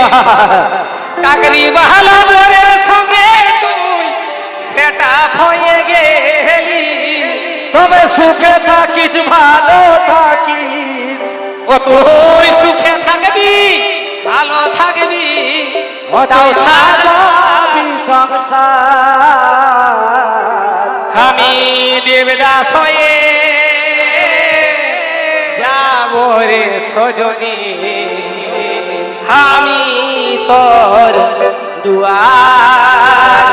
চাকরি বাহালা বরের সঙ্গে তুই সেটা হয়ে গেলি। তবে সুখে থাকিস ভালো থাকিস। ও তুই সুখে থাকবি ভালো থাকবি ওটাও সাজাবি সংসার। আমি দেবদাস হয়ে যাব রে সজনী। আমি তোর দুয়ার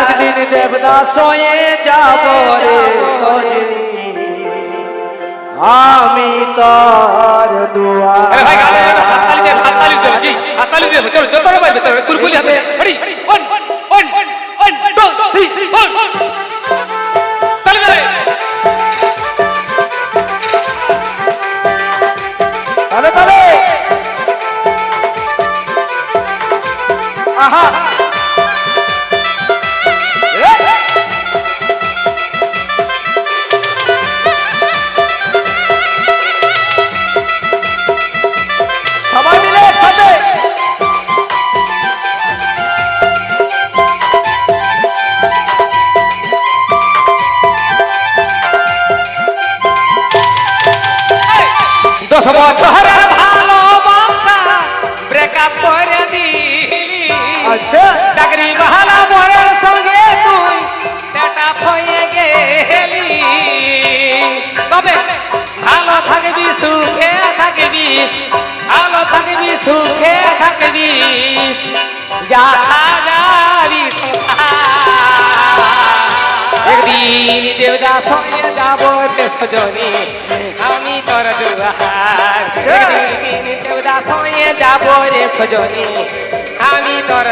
একদিন দেবদাস হয়ে যাব রে সজনি আমি তোর দুয়ার ভাই গালে হাততালি দে হাততালি দে জি হাততালি দে চলো চলো চলো কুলকুলি হাতে রেডি দশ বছরের ভালোবাসা ব্রেকআপ করে দিলি। আচ্ছা। চাকরি বাহালা বরের সঙ্গে তুই সেটা হয়ে গেলি। তবে ভালো থাকবি সুখে থাকবি ভালো থাকবি সুখে থাকবি। যা সাজাবি একদিন দেবদাস হয়ে যাব সজনী যাব রে সজনী আমি তোর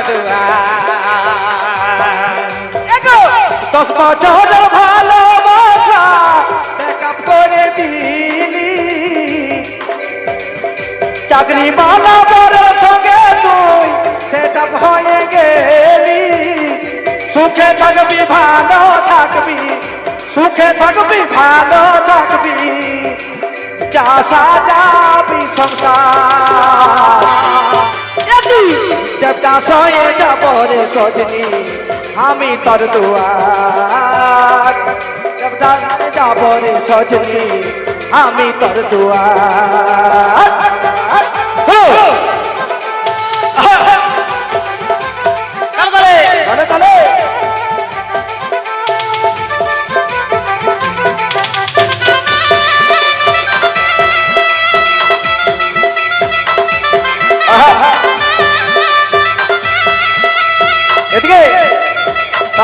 দশ বছর ভালোবাসা ব্যাকআপ করে দিলি। চাকরি বালা বড় সঙ্গে তুই সেটা হয়ে গেলি। সুখে থাকবি ভালো থাকবি সুখে থাকবি ভালো থাকবি। যা সাজাবি সংসার। দেবতা সয়ে যাব রে সজনী আমি তোর দুয়ার। দেবতা যাব রে সজনী আমি তোর দুয়ার।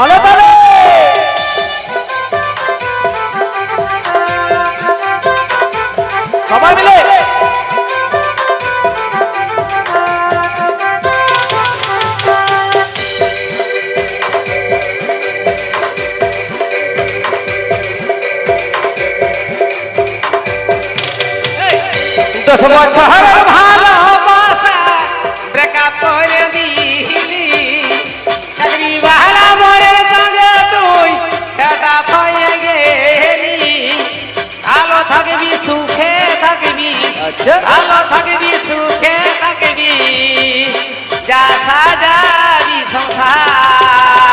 তাহলে তাহলে সবাই মিলে। দশ বছরের আচ্ছা ভালো থাকবি, সুখে থাকবি। যা সাজাবি সংসার।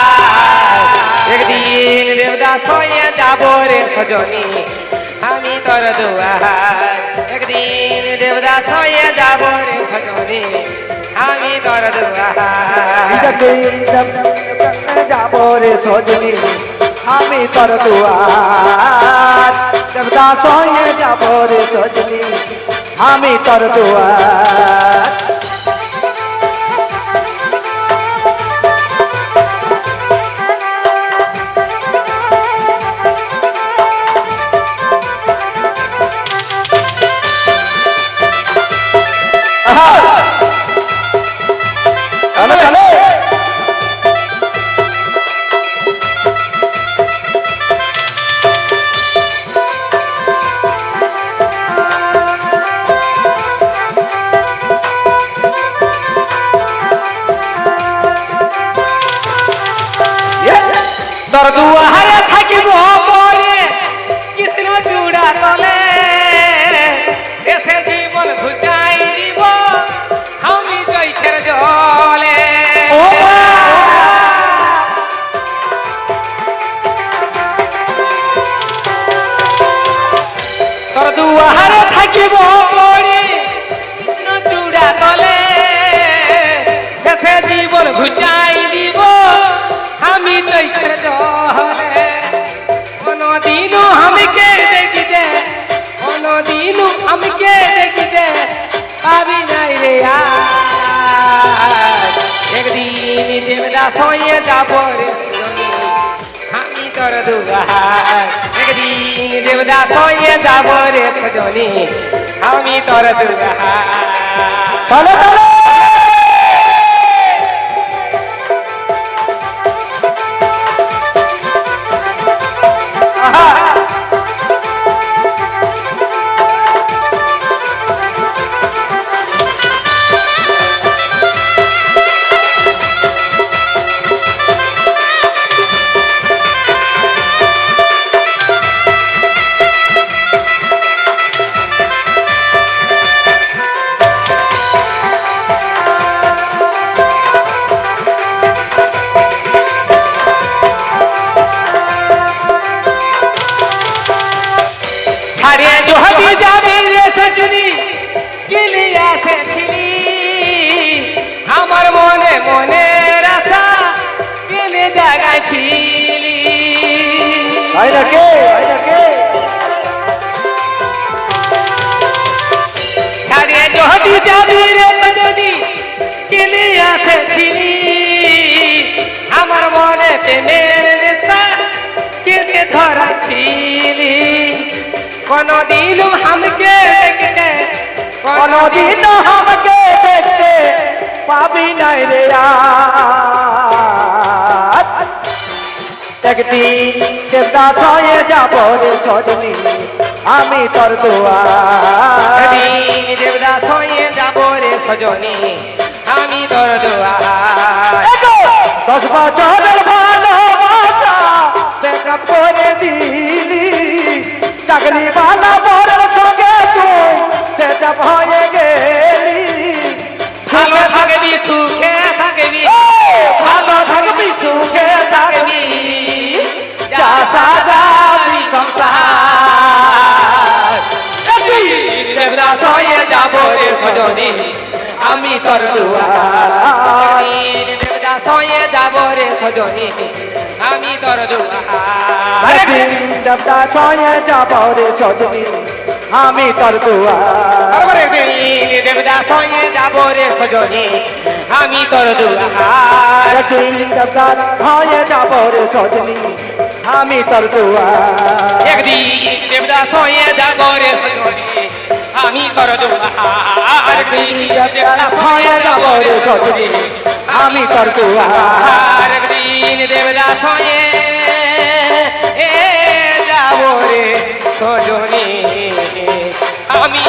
একদিন দেবদাস হয়ে যাব রে সজনী, আমি তোর দুয়ার। একদিন দেবদাস হয়ে যাব রে সজনী, আমি তোর দুয়ার। যাব রে সজনী, আমি তোর দুয়ার। দেবদাস হয়ে যাব রে সজনী আমি তোর দুয়ার। তোর ದಿನು ಹಮಿಕೆ ದೇಗಿದೆ ಕೊನೋ ದಿನು ಹಮಿಕೆ ದೇಗಿದೆ ಪಾವಿ ನೈರೆ একদিন দেবদাস হয়ে যাব রে আমি তোর দুহার একদিন দেবদাস হয়ে যাব রে সজনী আমি তোর দুহার তলে তলে এসেছিলি আমার মনে প্রেমের নেশা কেটে ধরাছিলি কোনদিন হামকে দেখতে কোনদিন আমাকে দেখতে পাবি নাই রে একদিন দেবদাস হয়ে যাব রে সজনী, আমি তোর দিন দেবদাস হয়ে যাব রে সজনী আমি তোর! দশ বছরের ভালোবাসা বেকআপ করে দিলি। চাকরি বালা বরের সঙ্গে তুই সেটা হয়ে গেলি। ভালো থাকবি সুখে থাকবি। ভালো থাকবি সুখে থাকবি। যা সাজাবি সংসার। দেবদাস রে সজনী। আমি তোর দেবদাস হয়ে যাব রে সজনী আমি তোর দেবদাস হয়ে যাব রে সজনী আমি তোর দুয়ার দেবদাস হয়ে যাব রে সজনী আমি তোর দুয়ার। দেবদাস হয়ে যাব রে সজনী আমি তোর দুয়ার একদিন দেবদাস হয়ে যাব রে সজনী আমি তোর দুয়ার। আমি তোর কুয়ার দিন দেবদাস হয়ে রে সজনী। আমি